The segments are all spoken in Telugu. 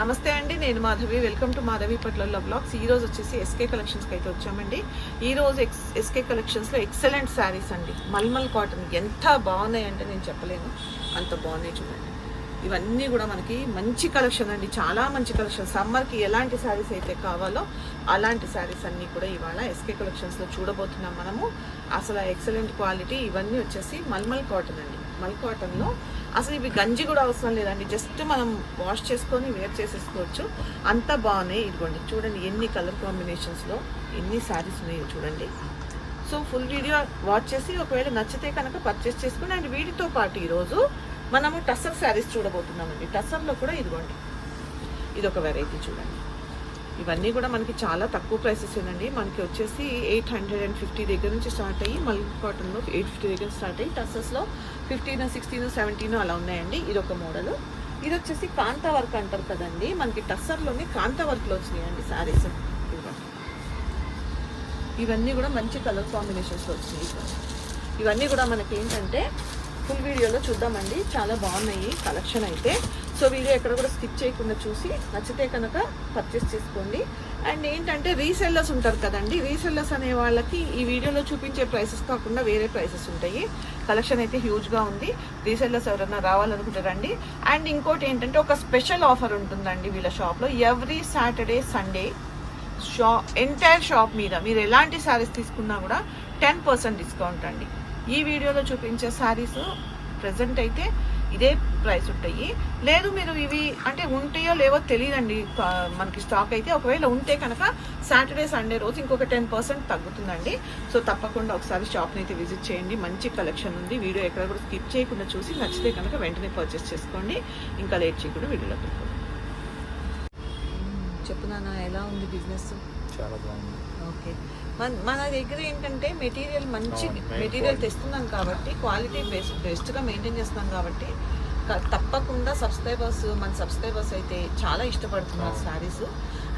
నమస్తే అండి నేను మాధవి. వెల్కమ్ టు మాధవి పట్ల బ్లాగ్స్ ఈ రోజు వచ్చేసి ఎస్కే కలెక్షన్స్కి అయితే వచ్చామండి. ఈ రోజు ఎక్స్ ఎస్కే కలెక్షన్స్లో ఎక్సలెంట్ శారీస్ అండి. మల్మల్ కాటన్ ఎంత బాగున్నాయి అంటే నేను చెప్పలేను. అంత బాగున్నాయి చూడండి. ఇవన్నీ కూడా మనకి మంచి కలెక్షన్ అండి. చాలా మంచి కలెక్షన్ సమ్మర్కి ఎలాంటి శారీస్ అయితే కావాలో అలాంటి శారీస్ అన్నీ కూడా ఇవాళ ఎస్కే కలెక్షన్స్లో చూడబోతున్నాం మనము. అసలు ఎక్సలెంట్ క్వాలిటీ ఇవన్నీ వచ్చేసి మల్మల్ కాటన్ అండి. మల్ కాటన్లో అసలు ఇవి గంజి కూడా అవసరం లేదండి. జస్ట్ మనం వాష్ చేసుకొని వేర్ చేసేసుకోవచ్చు. అంత బాగున్నాయి. ఇదిగోండి చూడండి ఎన్ని కలర్ కాంబినేషన్స్లో ఎన్ని శారీస్ ఉన్నాయో చూడండి. సో ఫుల్ వీడియో వాచ్ చేసి ఒకవేళ నచ్చితే కనుక పర్చేస్ చేసుకుని అండ్ వీటితో పాటు ఈరోజు మనము టస్సర్ శారీస్ చూడబోతున్నామండి. టస్సర్లో కూడా ఇదిగోండి. ఇది ఒక వెరైటీ చూడండి. ఇవన్నీ కూడా మనకి చాలా తక్కువ ప్రైసెస్ ఏనండి. మనకి వచ్చేసి ఎయిట్ హండ్రెడ్ అండ్ ఫిఫ్టీ దగ్గర నుంచి స్టార్ట్ అయ్యి మల్ కాటన్లో ఎయిట్ ఫిఫ్టీ దగ్గర స్టార్ట్ అయ్యి టస్సెస్లో ఫిఫ్టీన్ సిక్స్టీన్ సెవెంటీన్ అలా ఉన్నాయండి ఇది ఒక మోడల్ ఇది వచ్చేసి కాంత వర్క్ అంటారు కదండి. మనకి టస్సర్లోనే కాంత వర్క్లో వచ్చినాయండి శారీస్ ఇవన్నీ కూడా మంచి కలర్ కాంబినేషన్స్లో వచ్చినాయి. ఇవన్నీ కూడా మనకి ఏంటంటే ఫుల్ వీడియోలో చూద్దామండి. చాలా బాగున్నాయి. కలెక్షన్ అయితే సో వీడియో ఎక్కడ కూడా స్కిప్ చేయకుండా చూసి నచ్చితే కనుక పర్చేస్ చేసుకోండి. అండ్ ఏంటంటే రీసెల్లర్స్ ఉంటారు కదండి రీసెల్లర్స్ అనే వాళ్ళకి ఈ వీడియోలో చూపించే ప్రైసెస్ కాకుండా వేరే ప్రైసెస్ ఉంటాయి. కలెక్షన్ అయితే హ్యూజ్గా ఉంది. రీసెల్లర్స్ ఎవరైనా రావాలనుకుంటారండి అండ్ ఇంకోటి ఏంటంటే ఒక స్పెషల్ ఆఫర్ ఉంటుందండి వీళ్ళ షాప్లో ఎవ్రీ సాటర్డే సండే షా ఎంటైర్ షాప్ మీద మీరు ఎలాంటి శారీస్ తీసుకున్నా కూడా టెన్ పర్సెంట్ డిస్కౌంట్ అండి. ఈ వీడియోలో చూపించే శారీస్ ప్రజెంట్ అయితే ఇదే ప్రైస్ ఉంటాయి. లేదు మీరు ఇవి అంటే ఉంటాయో లేవో తెలియదండి మనకి స్టాక్ అయితే ఒకవేళ ఉంటే కనుక సాటర్డే సండే రోజు ఇంకొక టెన్ పర్సెంట్ తగ్గుతుందండి. సో తప్పకుండా ఒకసారి షాప్ని అయితే విజిట్ చేయండి. మంచి కలెక్షన్ ఉంది. వీడియో ఎక్కడ కూడా స్కిప్ చేయకుండా చూసి నచ్చితే కనుక వెంటనే పర్చేస్ చేసుకోండి. ఇంకా లేట్ చేయకుండా వీడియోలోకి వెళ్ళిపోదాం. చెప్తున్నానా ఎలా ఉంది బిజినెస్ చాలా బాగుంది. ఓకే మన మన దగ్గర ఏంటంటే మెటీరియల్ మంచి మెటీరియల్. తెస్తున్నాం కాబట్టి క్వాలిటీ బెస్ట్ బెస్ట్గా మెయింటైన్ చేస్తున్నాం కాబట్టి తప్పకుండా సబ్స్క్రైబర్స్ మన సబ్స్క్రైబర్స్ అయితే చాలా ఇష్టపడుతున్నారు. శారీస్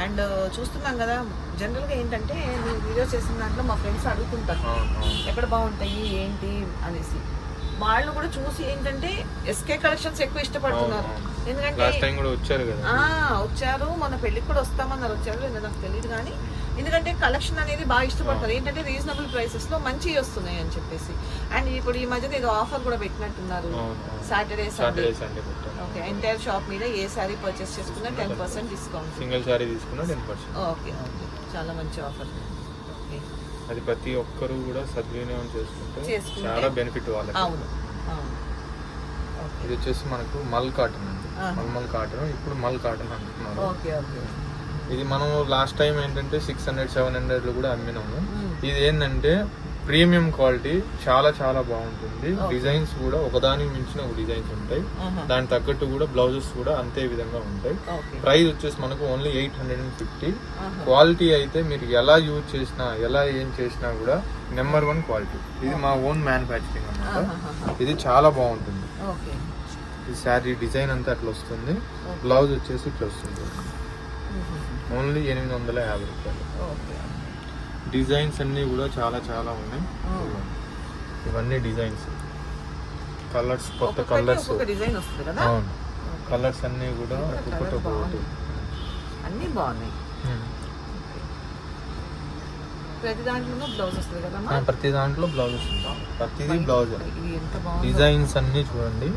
అండ్ చూస్తున్నాం కదా జనరల్గా ఏంటంటే నేను వీడియో చేసిన దాంట్లో మా ఫ్రెండ్స్ అడుగుతుంటారు. ఎక్కడ బాగుంటాయి ఏంటి అనేసి వాళ్ళు కూడా చూసి ఏంటంటే ఎస్కే కలెక్షన్స్ ఎక్కువ ఇష్టపడుతున్నారు. ఎందుకంటే వచ్చారు కదా ఆ, వచ్చారు మన పెళ్ళికి కూడా వస్తామన్నారు వచ్చారు నాకు తెలియదు కానీ ఎందుకంటే కలెక్షన్ అనేది బాగా ఇష్టపడతారు. ఏంటంటే రీజనబుల్ ప్రైసెస్లో మంచివి వస్తున్నాయి అని చెప్పేసి. అండ్ ఇప్పుడు ఈ మధ్యన ఏదో ఆఫర్ కూడా పెట్టినట్టున్నారు. Saturday Sunday okay entire shop మీద ఏ సారీ పర్చేస్ చేసుకున్నా ten percent discount single sari తీసుకున్నా టెన్ పర్సెంట్ ఓకే ఓకే చాలా మంచి ఆఫర్ ఓకే అది ప్రతి ఒక్కరు కూడా సద్వినియోగం చేసుకుంటే చాలా బెనిఫిట్ వాళ్ళకి. అవును ఇది వచ్చేసి మనకు మల్ కాటన్ అండి. మల్మల్ కాటన్ ఇప్పుడు మల్ కాటన్ అంటున్నారు. ఓకే ఓకే ఇది మనం లాస్ట్ టైం ఏంటంటే సిక్స్ హండ్రెడ్ సెవెన్ హండ్రెడ్లో కూడా అమ్మినాము మ్మ్. ఇది ఏంటంటే ప్రీమియం క్వాలిటీ చాలా చాలా బాగుంటుంది. డిజైన్స్ కూడా ఒకదానికి మించిన ఒక డిజైన్స్ ఉంటాయి ఆహా. దాని తగ్గట్టు కూడా బ్లౌజెస్ కూడా అంతే విధంగా ఉంటాయి ప్రైస్ వచ్చేసి మనకు only eight hundred and fifty. Quality అయితే మీరు ఎలా యూజ్ చేసినా ఎలా ఏం చేసినా కూడా నెంబర్ వన్ క్వాలిటీ ఇది మా ఓన్ మ్యానుఫ్యాక్చరింగ్ ఆహాహాహా. ఇది చాలా బాగుంటుంది ఈ శారీ డిజైన్ అంతా అట్లా వస్తుంది. బ్లౌజ్ వచ్చేసి ఇట్లా వస్తుంది. ఓన్లీ ఎనిమిది వందల యాభై రూపాయలు. డిజైన్స్ అన్నీ కూడా చాలా చాలా ఉన్నాయి. ఇవన్నీ డిజైన్స్. కలర్స్ కొత్త ఒక్కొక్కటి కలర్స్. అవును. కలర్స్ అన్నీ కూడా ఒక్కొక్కటి ఒక్కొక్కటి అన్నీ బాగున్నాయి. ప్రతి దాంట్లోనూ బ్లౌజ్ వస్తుంది ప్రతి దాంట్లో ప్రతిదీ బ్లౌజ్. డిజైన్స్ అన్నీ చూడండి.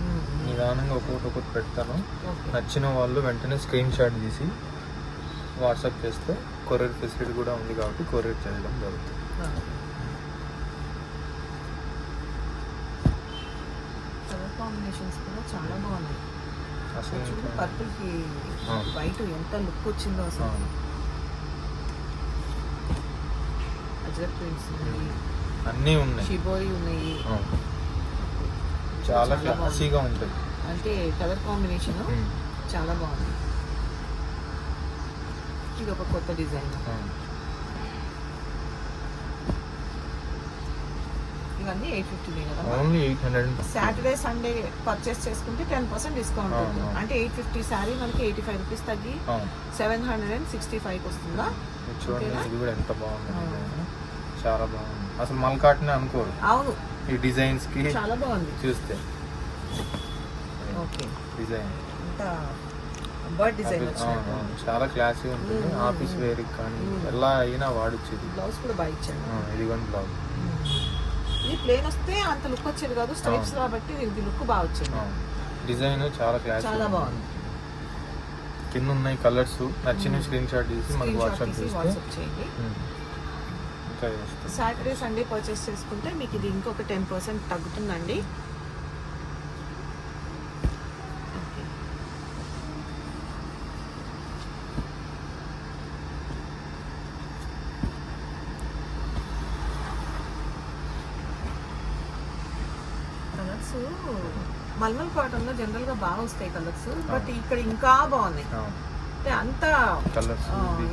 నిదానంగా ఒక్కొక్కటి ఒకటి పెడతాను. నచ్చిన వాళ్ళు వెంటనే స్క్రీన్ షాట్ తీసి వాట్సాప్ చేస్తే కొరియర్ ఫెసిలిటీ కూడా ఉంది కాబట్టి కొరియర్ చేయడం జరుగుతుంది. కలర్ కాంబినేషన్స్ కూడా చాలా బాగున్నాయి. అసలు చూడు. వైట్ ఎంత లుక్ వచ్చిందో అసలు. అవును. అజ్రక్ ప్రింట్స్ ఉన్నాయి. అన్నీ ఉన్నాయి. షిబోరి ఉన్నాయి. చాలా. క్లాసీగా ఉంటాయి. అంటే కలర్ కాంబినేషన్. చాలా బాగుంది ఇది ఒక కొత్త డిజైన్. ఇవన్నీ eight fifty only eight hundred Saturday Sunday purchase చేసుకుంటే టెన్ పర్సెంట్ డిస్కౌంట్ ఉంటుంది. అవును. అంటే ఎయిట్ ఫిఫ్టీ శారీ మనకి ఎయిటీ ఫైవ్ రూపీస్ తగ్గి సెవెన్ హండ్రెడ్ అండ్ సిక్స్టీ ఫైవ్కి వస్తుందా? చూడండి? ఇది కూడా ఎంత బాగుంది. చాలా బాగుంది. అసలు మల్కాట్ని అనుకోరు. అవును. ఈ డిజైన్స్కి చాలా బాగుంది. చూస్తే. ఓకే. డిజైన్. బర్డ్ డిజైన్ చాలా క్లాసీ ఉంటుంది. ఆఫీస్ వేర్ కానీ. ఎలా అయినా వాడచ్చు ఇది బ్లౌజ్ కూడా బాగా ఇచ్చాను ఆ, ఇదిగోండి బ్లౌజ్. ఇది ప్లేన్ వస్తే అంత లుక్ వచ్చేది కాదు. స్ట్రైప్స్. కాబట్టి దీనికి లుక్ బాగా వచ్చింది. డిజైన్ చాలా క్లాసీ చాలా బాగుంది. కింద ఉన్నాయి కలర్స్ నచ్చిన. స్క్రీన్ షాట్ తీసి మనకి వాట్సాప్ చేయండి. ఇది సాటర్డే సండే పర్చేస్ చేసుకుంటే మీకు ఇది ఇంకొక టెన్ పర్సెంట్ తగ్గుతుందండి ఓకే. కలర్స్ మల్మల్ కాటన్లో జనరల్గా బాగా వస్తాయి కలర్స్ బట్ ఇక్కడ ఇంకా బాగున్నాయి. అంటే అంత కలర్స్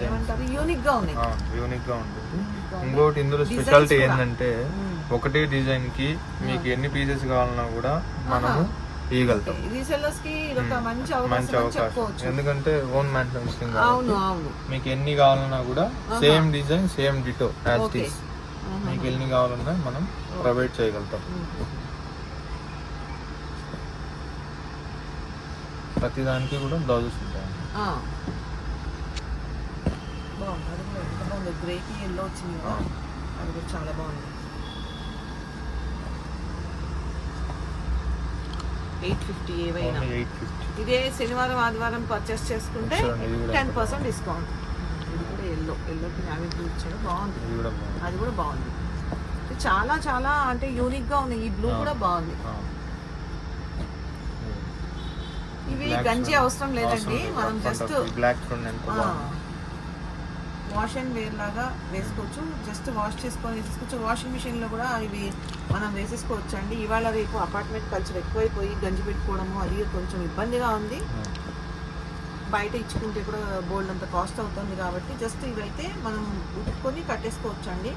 ఏమంటారు? యూనిక్గా ఉన్నాయి. యూనిక్గా ఉంటుంది. ఇంకోటి ఇందులో స్పెషాలిటీ. ఏంటంటే మ్మ్. ఒకటే డిజైన్కి మీకు ఎన్ని పీసెస్ కావాలన్నా కూడా మనము ఆహా. ఇవ్వగలుగుతాం రీసెల్లర్స్కి ఇది ఒక మ్మ్. మంచి అవకాశం ఎందుకంటే ఓన్ మ్యానుఫ్యాక్చరింగ్ అవును అవును. మీకు ఎన్ని కావాలన్నా కూడా. Same design same ditto as మీకు ఎన్ని కావాలన్నా మనం ప్రొవైడ్ చేయగలుగుతాం. ప్రతి దానికి కూడా బ్లౌజెస్ ఉంటాయి. బాగుంది. గ్రేకి ఎల్లో వచ్చింది కదా. అది కూడా చాలా బాగుంది. ఎయిట్ ఫిఫ్టీ ఏవైనా. ఇదే శనివారం ఆదివారం పర్చేస్ చేసుకుంటే టెన్ పర్సెంట్ డిస్కౌంట్. ఇది కూడా ఎల్లో. ఎల్లోకి నావీ బ్లూ ఇచ్చాడు. బాగుంది. అది కూడా బాగుంది. చాలా చాలా అంటే యూనిక్గా ఉంది ఈ బ్లూ. కూడా బాగుంది ఆ. ఇవి గంజి. అవసరం లేదండి. మనం. Just black wash and wear లాగా వేసుకోవచ్చు. జస్ట్ వాష్ చేసుకొని తీసుకోవచ్చు వాషింగ్ మిషన్లో కూడా ఇవి మనం వేసేసుకోవచ్చు అండి ఇవాళ రేపు అపార్ట్మెంట్ కల్చర్ ఎక్కువైపోయి గంజి పెట్టుకోవడము అది కొంచెం ఇబ్బందిగా ఉంది. ఆ. బయట ఇచ్చుకుంటే కూడా బోల్డ్ అంత కాస్ట్ అవుతుంది కాబట్టి జస్ట్ ఇవైతే మనం ఉతుక్కొని కట్టేసుకోవచ్చు అండి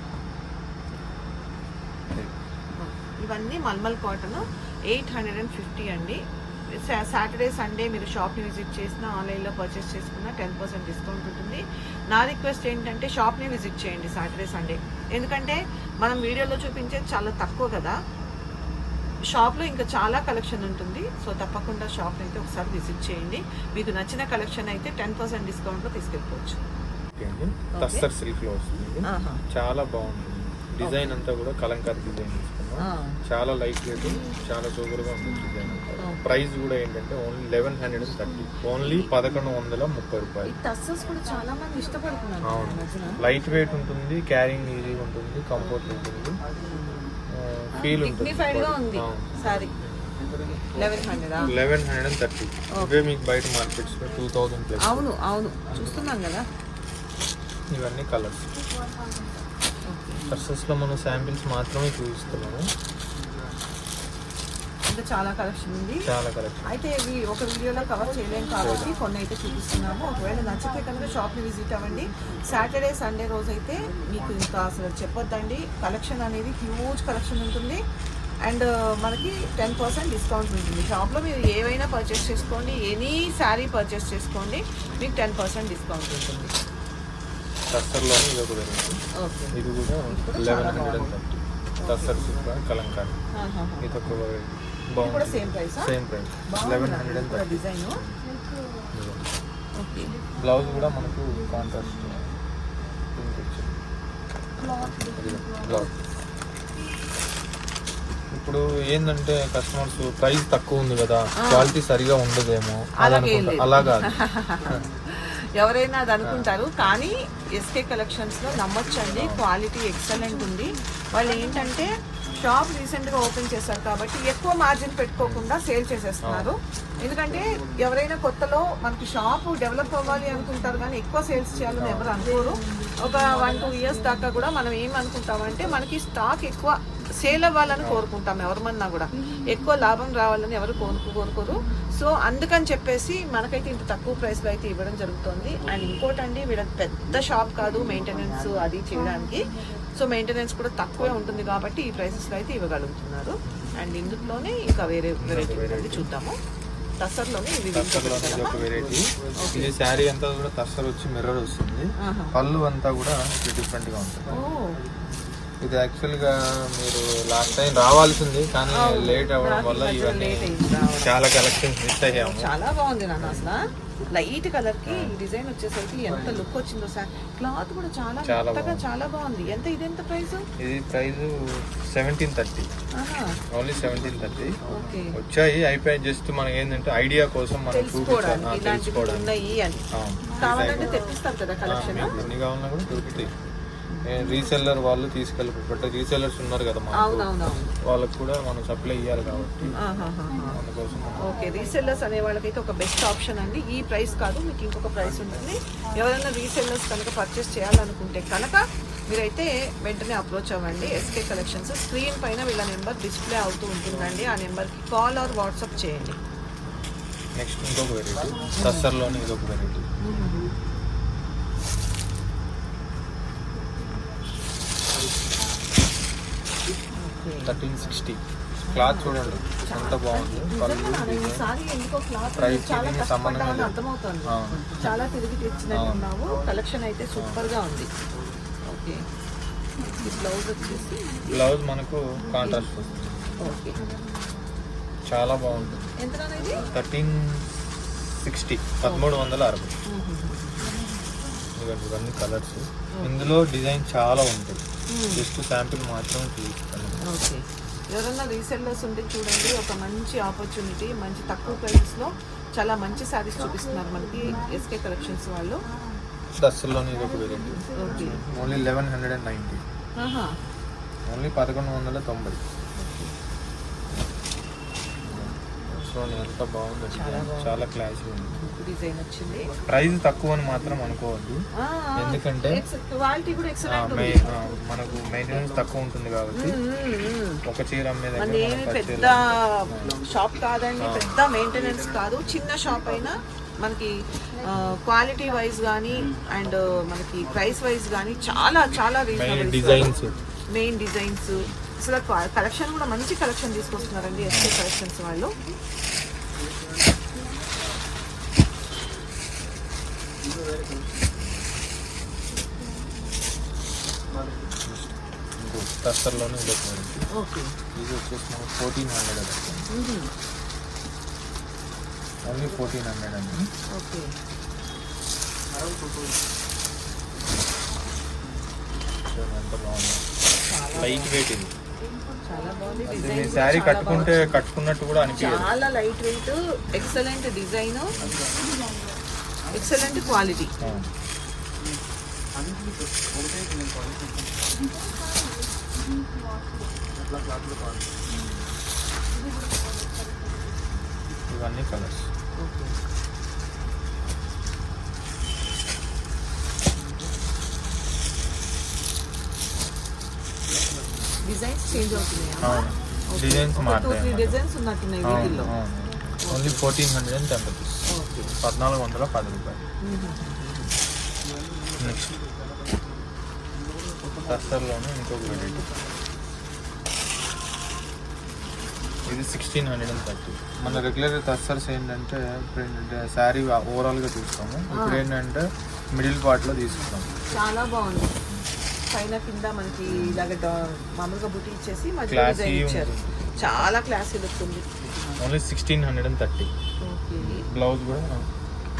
ఇవన్నీ mulmul cotton eight hundred and fifty అండి. సాటర్డే సండే మీరు షాప్ని విజిట్ చేసినా ఆన్లైన్లో పర్చేస్ చేసుకున్నా టెన్ పర్సెంట్ డిస్కౌంట్ ఉంటుంది. నా రిక్వెస్ట్ ఏంటంటే షాప్ని విజిట్ చేయండి సాటర్డే సండే. ఎందుకంటే మనం వీడియోలో చూపించేది చాలా తక్కువ కదా. షాప్లో ఇంకా చాలా కలెక్షన్ ఉంటుంది. సో తప్పకుండా షాప్ అయితే ఒకసారి విజిట్ చేయండి. మీకు నచ్చిన కలెక్షన్ అయితే టెన్ పర్సెంట్ డిస్కౌంట్లో తీసుకెళ్ళిపోవచ్చు. చాలా బాగుంటుంది. డిజైన్ అంతా కూడా కలంకారీ డిజైన్ తీసుకున్నాం. చాలా లైట్ వెయిట్ చాలా సూపర్గా ఉంటుంది డిజైన్ అంతా. ప్రైస్ కూడా ఏంటంటే only eleven hundred and thirty only పదకొండు వందల ముప్పై రూపాయలు. అవును. లైట్ వెయిట్ ఉంటుంది క్యారింగ్ ఈజీగా ఉంటుంది కంఫర్ట్ ఉంటుంది. ఫీల్ ఉంది ఉంటుంది లెవెన్ హండ్రెడ్ అండ్ థర్టీ ఇవే మీకు బయట మార్కెట్స్లో టూ థౌసండ్ అవును అవును. చూస్తున్నాం కదా. ఇవన్నీ కలర్స్ డ్రెస్సెస్లో మనం శాంపిల్స్ మాత్రమే చూపిస్తున్నాము ఇంకా చాలా కలెక్షన్ ఉంది. చాలా కలెక్షన్. అయితే ఇవి ఒక వీడియోలో కవర్ చేయలేం కాబట్టి కొన్ని అయితే చూపిస్తున్నాము. ఒకవేళ నచ్చితే కనుక షాప్ని విజిట్ అవ్వండి. సాటర్డే సండే రోజు అయితే మీకు ఇంకా అసలు చెప్పొద్దండి. కలెక్షన్ అనేది హ్యూజ్ కలెక్షన్ ఉంటుంది. అండ్ మనకి టెన్ పర్సెంట్ డిస్కౌంట్ ఉంటుంది. షాప్లో మీరు ఏవైనా పర్చేస్ చేసుకోండి. ఎనీ శారీ పర్చేస్ చేసుకోండి. మీకు టెన్ పర్సెంట్ డిస్కౌంట్ ఉంటుంది. టస్సర్లో ఇది ఒక వెరైటీ ఇది కూడా eleven hundred and thirty tussar silk kalamkari ఇది ఒక బాగుంది. Same price same price eleven hundred and thirty blouse కూడా మనకు కాంట్రాస్ట్ బ్లౌజ్ ఇప్పుడు ఏంటంటే కస్టమర్స్ ప్రైస్ తక్కువ ఉంది కదా క్వాలిటీ సరిగా ఉండదేమో. అలా కాదు. ఎవరైనా అది అనుకుంటారు కానీ ఎస్కే కలెక్షన్స్లో నమ్మొచ్చండి. క్వాలిటీ ఎక్సలెంట్ ఉంది. వాళ్ళు ఏంటంటే షాప్ రీసెంట్గా ఓపెన్ చేశారు కాబట్టి ఎక్కువ మార్జిన్ పెట్టుకోకుండా సేల్ చేసేస్తున్నారు. ఎందుకంటే ఎవరైనా కొత్తలో మనకి షాప్ డెవలప్ అవ్వాలి అనుకుంటారు కానీ ఎక్కువ సేల్స్ చేయాలని ఎవరు అనుకోరు. ఒక వన్ టూ ఇయర్స్ దాకా కూడా మనం ఏం అనుకుంటామంటే మనకి స్టాక్ ఎక్కువ సేల్ అవ్వాలని కోరుకుంటాం ఎవరిమన్నా కూడా. ఎక్కువ లాభం రావాలని ఎవరు కోరుకు కోరుకోరు. సో అందుకని చెప్పేసి మనకైతే ఇంత తక్కువ ప్రైస్లో అయితే ఇవ్వడం జరుగుతుంది. అండ్ ఇంకోటండి వీళ్ళకి పెద్ద షాప్ కాదు మెయింటెనెన్స్ అది చేయడానికి. సో మెయింటెనెన్స్ కూడా తక్కువే ఉంటుంది కాబట్టి ఈ ప్రైసెస్లో అయితే ఇవ్వగలుగుతున్నారు. అండ్ ఇందులోనే ఇంకా వేరే వెరైటీ చూద్దాము. టస్సర్లోనే ఇవి ఒక వెరైటీ ఇది శారీ అంతా కూడా టస్సర్ వచ్చి మిర్రర్ వస్తుంది. పళ్ళు అంతా కూడా డిఫరెంట్గా ఉంటుంది. ఇది యాక్చువల్గా మీరు లాస్ట్ టైం రావాల్సింది కానీ లేట్ అవ్వడం వల్ల ఇవన్నీ. చాలా కలెక్షన్స్ మిస్ అయ్యాము. చాలా బాగుంది నాన్న అసలు లైట్ కలర్కి ఈ డిజైన్ వచ్చేసరికి ఎంత లుక్ వచ్చిందో సార్. క్లాత్ కూడా చాలా చాలా మెత్తగా. చాలా బాగుంది. ఎంత ఇది ఎంత ప్రైస్ ఇది price seventeen thirty only seventeen thirty okay. వచ్చాయి అయిపోయి జస్ట్ మనకి ఏంటంటే ఐడియా కోసం మనం చూపించాలి తెలుసుకోవడానికి అని. కావాలంటే. తెప్పిస్తారు కదా కలెక్షన్ ఎన్ని కావాలన్నా కూడా దొరుకుతాయి. రీసెల్లర్ వాళ్ళు తీసుకెళ్ళి బట్ రీసెల్లర్స్ ఉన్నారు కదా మనకు వాళ్ళకు కూడా మనం సప్లై ఇవ్వాలి కాబట్టి. ఓకే రీసెల్లర్స్ అనే వాళ్ళకైతే ఒక బెస్ట్ ఆప్షన్ అండి. ఈ ప్రైస్ కాదు మీకు ఇంకొక ప్రైస్ ఉంటుంది. ఎవరైనా రీసెల్లర్స్ కనుక పర్చేస్ చేయాలనుకుంటే కనుక మీరైతే వెంటనే అప్రోచ్ అవ్వండి. ఎస్కే కలెక్షన్స్ స్క్రీన్ పైన వీళ్ళ నెంబర్ డిస్ప్లే అవుతూ ఉంటుందండి. ఆ నెంబర్కి కాల్ ఆర్ వాట్సాప్ చేయండి. నెక్స్ట్ ఇంకొక వెరైటీ సస్సర్లోని ఇది ఒక variety okay thirteen sixty. Cloth చూడండి ఎంత బాగుంది Price చాలా తిరిగి తెచ్చినట్టున్నావు కలెక్షన్ అయితే సూపర్గా ఉంది. ఓకే. బ్లౌజ్ వచ్చేసి బ్లౌజ్ మనకు కాంట్రాస్ట్ ఓకే. చాలా బాగుంటుంది. ఎంత థర్టీన్ సిక్స్టీ. పదమూడు వందల అరవై. ఇవన్నీ కలర్స్ ఇందులో డిజైన్ చాలా ఉంటాయి. జస్ట్ శాంపిల్ మాత్రమే చూపిస్తాను ఓకే. ఎవరన్నా రీసెల్లర్స్ ఉంటే చూడండి ఒక మంచి ఆపర్చునిటీ మంచి తక్కువ ప్రైసెస్లో చాలా మంచి శారీస్ చూపిస్తున్నారు మనకి ఎస్కే కలెక్షన్స్ వాళ్ళు. దస్సుల్లోని ఇది ఒక variety okay. Only eleven hundred and ninety only పదకొండు వందల తొంభై. చూడండి ఎంత బాగుంది చాలా క్లాసీ డిజైన్ వచ్చింది. ప్రైస్ తక్కువ అని మాత్రం అనుకోవద్దు. ఎందుకంటే క్వాలిటీ కూడా మనకు మెయింటెనెన్స్ తక్కువ ఉంటుంది కాబట్టి. ఒక చీర అమ్మే దగ్గర మనది మనం ఏమి పది పెద్ద షాప్ కాదండి పెద్ద మెయింటెనెన్స్ కాదు. చిన్న షాప్ అయినా మనకి క్వాలిటీ వైజ్ కానీ అండ్ మనకి ప్రైస్ వైజ్ కానీ చాలా చాలా రీజనబుల్ డిజైన్స్ మెయిన్ డిజైన్స్ అసలు కలెక్షన్ కూడా మంచి కలెక్షన్ తీసుకొస్తున్నారండి ఎస్కే కలెక్షన్స్ వాళ్ళు. టస్టర్లోనే ఇది ఓకే. ఇది వచ్చేసి మనకు ఫోర్టీన్ హండ్రెడ్ అది ఓన్లీ ఫోర్టీన్ హండ్రెడ్ అండి ఓకే ఎంత బాగుంది లైట్ వెయిట్ ఇది చాలా శారీ కట్టుకుంటే కట్టుకున్నట్టు కూడా అనిపించదు చాలా light weight excellent design excellent quality ఆ. ఇవన్నీ కలర్స్ ఓకే డిజైన్స్ చేంజ్ అవుతున్నాయా అవును డిజైన్స్ టూ త్రీ మారుతాయి డిజైన్స్ ఉన్నట్టున్నాయి వీటిల్లో only fourteen hundred and ten rupees okay పద్నాలుగు వందల పది రూపాయలు. నెక్స్ట్ టస్టర్లోనే ఇంకొక వెరైటీ ఇది సిక్స్టీన్ హండ్రెడ్ అండ్ థర్టీ మన రెగ్యులర్ టస్టర్స్ ఏంటంటే శారీ ఓవరాల్గా చూస్తాము ఇప్పుడు ఏంటంటే మిడిల్ పార్ట్లో తీసుకుంటాం చాలా బాగుంది. పైన కింద మనకి ఇలాగ మామూలుగా బుట్టి ఇచ్చేసి మధ్యలో డిజైన్ ఇచ్చారు. చాలా క్లాసీ లుక్ ఉంది. Only sixteen hundred and thirty okay blouse కూడా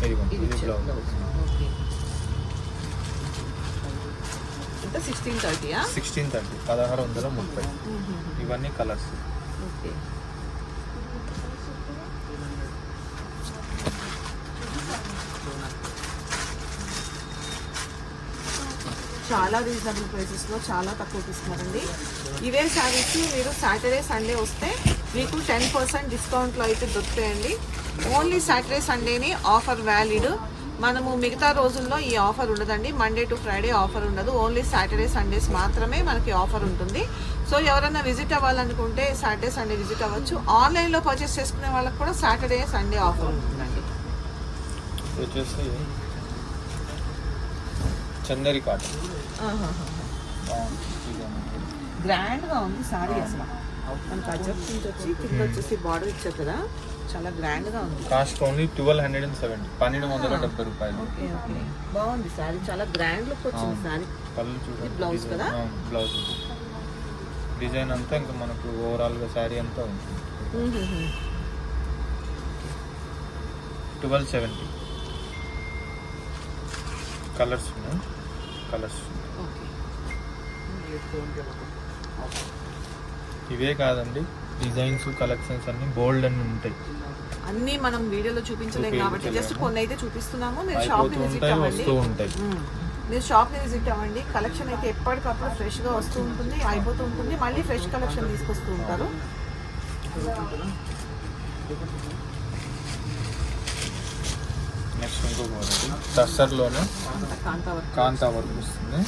ఇది బ్లౌజ్ సిక్స్టీన్ థర్టీయా సిక్స్టీన్ థర్టీ పదహారు వందల ముప్పై. ఇవన్నీ కలర్స్ ఓకే చాలా రీజనబుల్ ప్రైసెస్లో చాలా తక్కువ ఇస్తున్నారండి ఇవే శారీస్ మీరు సాటర్డే సండే వస్తే మీకు టెన్ పర్సెంట్ డిస్కౌంట్లో అయితే దొరుకుతాయండి. ఓన్లీ సాటర్డే సండేని ఆఫర్ వ్యాలిడ్ మనము మిగతా రోజుల్లో ఈ ఆఫర్ ఉండదండి. మండే టు ఫ్రైడే ఆఫర్ ఉండదు. ఓన్లీ సాటర్డే సండేస్ మాత్రమే మనకి ఆఫర్ ఉంటుంది. సో ఎవరైనా విజిట్ అవ్వాలనుకుంటే సాటర్డే సండే విజిట్ అవ్వచ్చు. ఆన్లైన్లో పర్చేస్ చేసుకునే వాళ్ళకి కూడా సాటర్డే సండే ఆఫర్ ఉంటుందండి. చందరి కాటన్. గ్రాండ్గా ఉంది సారీ అసలు. మనకి అజబ్ ప్రింట్ వచ్చి కింద వచ్చేసి బార్డర్ ఇచ్చారు కదా చాలా గ్రాండ్గా ఉంది. Cost only twelve hundred and seventy పన్నెండు వందల డెబ్బై రూపాయలు. Okay okay. బాగుంది సారీ చాలా గ్రాండ్ లుక్ వచ్చింది సారీ. చూడండి blouse కదా? బ్లౌజ్. డిజైన్ అంతా ఇంకా మనకు ఓవరాల్గా శారీ అంతా ఉంటుంది. Twelve seventy. కలర్స్ ఉన్నాయి. కలర్స్. ఇవే కాదండి డిజైన్స్ కలెక్షన్స్ అన్ని బోల్డ్ అన్ని ఉంటాయి. అన్నీ మనం వీడియోలో చూపించలేం కాబట్టి జస్ట్ చూపించలేము. కొన్ని అయితే చూపిస్తున్నాము. మీరు షాప్ అయిపోతూ విజిట్ అవ్వండి. మీరు షాప్ని విజిట్ అవ్వండి. కలెక్షన్ అయితే ఎప్పటికప్పుడు ఫ్రెష్గా వస్తూ ఉంటుంది అయిపోతూ ఉంటుంది. మళ్ళీ ఫ్రెష్ కలెక్షన్ తీసుకొస్తూ ఉంటారు. నెక్స్ట్ ఇంకొక వెరైటీ టస్సర్లోనే కాంతా వర్క్ వస్తుంది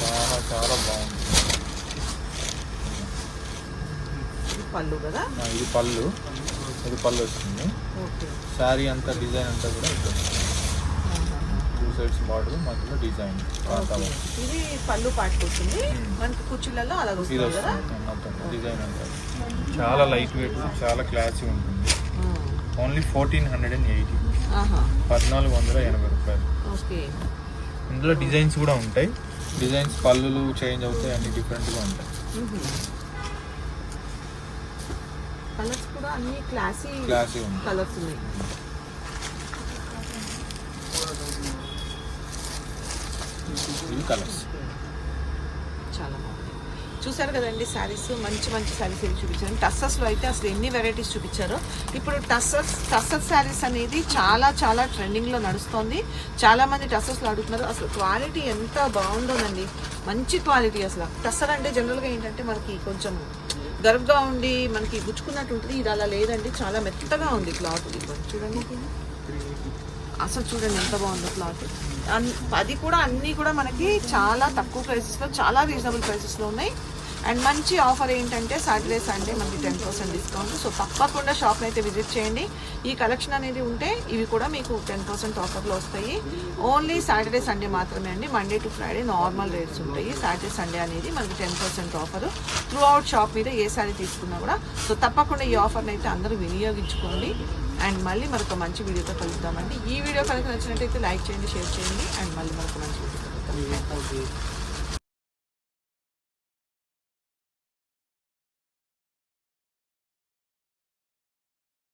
చాలా చాలా బాగుంది పళ్ళు కదా? ఇది పళ్ళు. ఇది పళ్ళు వస్తుంది. శారీ అంతా డిజైన్ అంతా కూడా టూ సైడ్స్ బార్డర్ మధ్యలో డిజైన్ ఇది పళ్ళు పాటుకొస్తుంది మ్మ్. మనకి కుర్చీలలో అలా వస్తుంది కదా? వస్తుంది మొత్తం డిజైన్ అంతా. చాలా లైట్ వెయిట్ చాలా క్లాసీ ఉంటుంది. Only fourteen hundred and eighty పద్నాలుగు వందల ఎనభై రూపాయలు. ఓకే. ఇందులో డిజైన్స్ కూడా ఉంటాయి. డిజైన్స్ పళ్ళులు చేంజ్ అవుతాయి అన్ని డిఫరెంట్గా ఉంటాయి. కలర్స్ కూడా అన్ని క్లాసీ క్లాసీ ఉంటాయి కలర్స్ ఉన్నాయి. కలర్స్ చాలా చూసారు కదండి శారీస్? మంచి మంచి శారీస్ ఇవి చూపించారు. టస్సస్లో అయితే అసలు ఎన్ని వెరైటీస్ చూపించారో. ఇప్పుడు టస్సస్ టస్సస్ శారీస్ అనేది చాలా చాలా ట్రెండింగ్లో నడుస్తోంది. చాలామంది టస్సస్లో అడుగుతున్నారు అసలు క్వాలిటీ ఎంత బాగుందోనండి. మంచి క్వాలిటీ అసలు. టస్సర్ అంటే జనరల్గా ఏంటంటే మనకి కొంచెం గరుగ్గా ఉండి మనకి గుచ్చుకున్నట్టు ఉంటుంది. ఇది అలా లేదండి. చాలా మెత్తగా ఉంది క్లాత్. ఇప్పుడు చూడండి. అసలు చూడండి ఎంత బాగుందో క్లాత్. అన్- అది కూడా అన్నీ కూడా మనకి చాలా తక్కువ ప్రైసెస్లో చాలా రీజనబుల్ ప్రైసెస్లో ఉన్నాయి. అండ్ మంచి ఆఫర్ ఏంటంటే సాటర్డే సండే మనకి టెన్ పర్సెంట్ డిస్కౌంట్ సో తప్పకుండా షాప్ని అయితే విజిట్ చేయండి. ఈ కలెక్షన్ అనేది ఉంటే ఇవి కూడా మీకు టెన్ పర్సెంట్ ఆఫర్లో వస్తాయి. ఓన్లీ సాటర్డే సండే మాత్రమే అండి. Monday to Friday normal rates ఉంటాయి. సాటర్డే సండే అనేది మనకి ten percent offer throughout shop మీద ఏ సారీ తీసుకున్నా కూడా. సో తప్పకుండా ఈ ఆఫర్ని అయితే అందరూ వినియోగించుకోండి. అండ్ మళ్ళీ మరొక మంచి వీడియోతో కలుద్దామండి. ఈ వీడియో కనుక నచ్చినట్టయితే లైక్ చేయండి షేర్ చేయండి. అండ్ మళ్ళీ మరొక మంచి వీడియోతో కలుద్దాం.